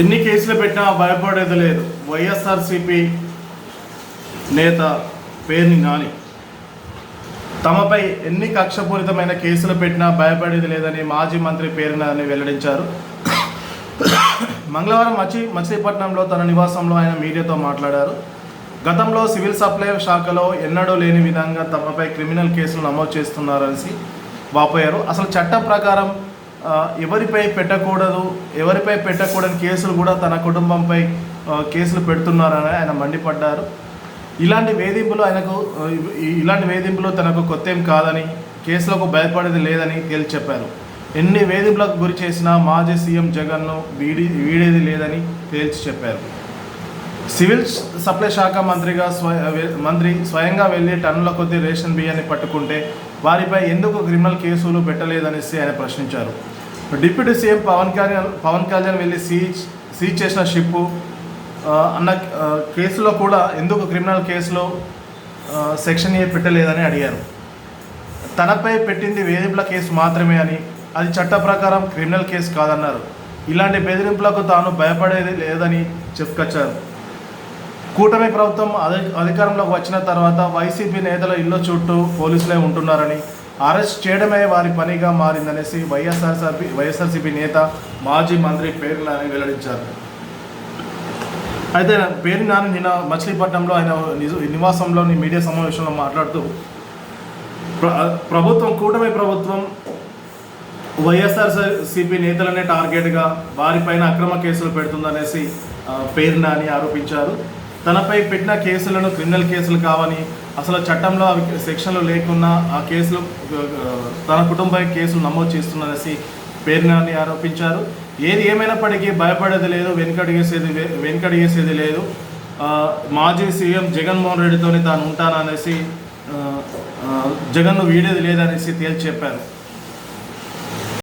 ఎన్ని కేసులు పెట్టినా భయపడేది లేదు. వైఎస్ఆర్సిపి నేత పేరుని నాని. తమపై ఎన్ని కక్షపూరితమైన కేసులు పెట్టినా భయపడేది లేదని మాజీ మంత్రి పేరునని వెల్లడించారు. మంగళవారం మచి మచిలీపట్నంలో తన నివాసంలో ఆయన మీడియాతో మాట్లాడారు. గతంలో సివిల్ సప్లై శాఖలో ఎన్నడూ లేని విధంగా తమపై క్రిమినల్ కేసులు నమోదు చేస్తున్నారనేసి వాపోయారు. అసలు చట్టం ప్రకారం ఎవరిపై పెట్టకూడదు ఎవరిపై పెట్టకూడని కేసులు కూడా తన కుటుంబంపై కేసులు పెడుతున్నారని ఆయన మండిపడ్డారు. ఇలాంటి వేధింపులు ఆయనకు ఇలాంటి వేధింపులు తనకు కొత్త ఏం కాదని కేసులకు భయపడేది లేదని తేల్చి చెప్పారు. ఎన్ని వేధింపులకు గురి చేసినా మాజీ సీఎం జగన్ను వీడి వీడేది లేదని తేల్చి చెప్పారు. సివిల్ సప్లై శాఖ మంత్రిగా స్వయ మంత్రి స్వయంగా వెళ్ళి టన్నుల కొద్ది రేషన్ బియ్యాన్ని పట్టుకుంటే వారిపై ఎందుకు క్రిమినల్ కేసులు పెట్టలేదనేసి ఆయన ప్రశ్నించారు. డిప్యూటీ సీఎం పవన్ కళ్యాణ్ పవన్ కళ్యాణ్ వెళ్ళి సీజ్ సీజ్ చేసిన షిప్పు అన్న కేసులో కూడా ఎందుకు క్రిమినల్ కేసులో సెక్షన్ ఏ పెట్టలేదని అడిగారు. తనపై పెట్టింది వేధింపుల కేసు మాత్రమే అని అది చట్ట ప్రకారం క్రిమినల్ కేసు కాదన్నారు. ఇలాంటి బెదిరింపులకు తాను భయపడేది లేదని చెప్పుకొచ్చారు. కూటమి ప్రభుత్వం అధి అధికారంలోకి వచ్చిన తర్వాత వైసీపీ నేతల ఇళ్ళ చుట్టూ పోలీసులే ఉంటున్నారని అరెస్ట్ చేయడమే వారి పనిగా మారిందనేసి వైఎస్ఆర్సీపీ వైఎస్ఆర్సీపీ నేత మాజీ మంత్రి పేరు నాని వెల్లడించారు. అయితే పేరు నాని నిన్న మచిలీపట్నంలో ఆయన నిజ- నివాసంలోని మీడియా సమావేశంలో మాట్లాడుతూ ప్రభుత్వం కూటమి ప్రభుత్వం వైఎస్ఆర్సీపీ నేతలనే టార్గెట్గా వారిపైన అక్రమ కేసులు పెడుతుందనేసి పేరు నాని ఆరోపించారు. తనపై పెట్టిన కేసులను క్రిమినల్ కేసులు కావని అసలు చట్టంలో అవి సెక్షన్లు లేకున్నా ఆ కేసులు తన కుటుంబం కేసులు నమోదు చేస్తుందనేసి పేర్నాన్ని ఆరోపించారు. ఏది ఏమైనప్పటికీ భయపడేది లేదు వెనుకడిగేసేది వెనుకడిగేసేది లేదు. మాజీ సీఎం జగన్మోహన్ రెడ్డితోనే తాను ఉంటాననేసి జగన్ను వీడేది లేదనేసి తేల్చి చెప్పారు.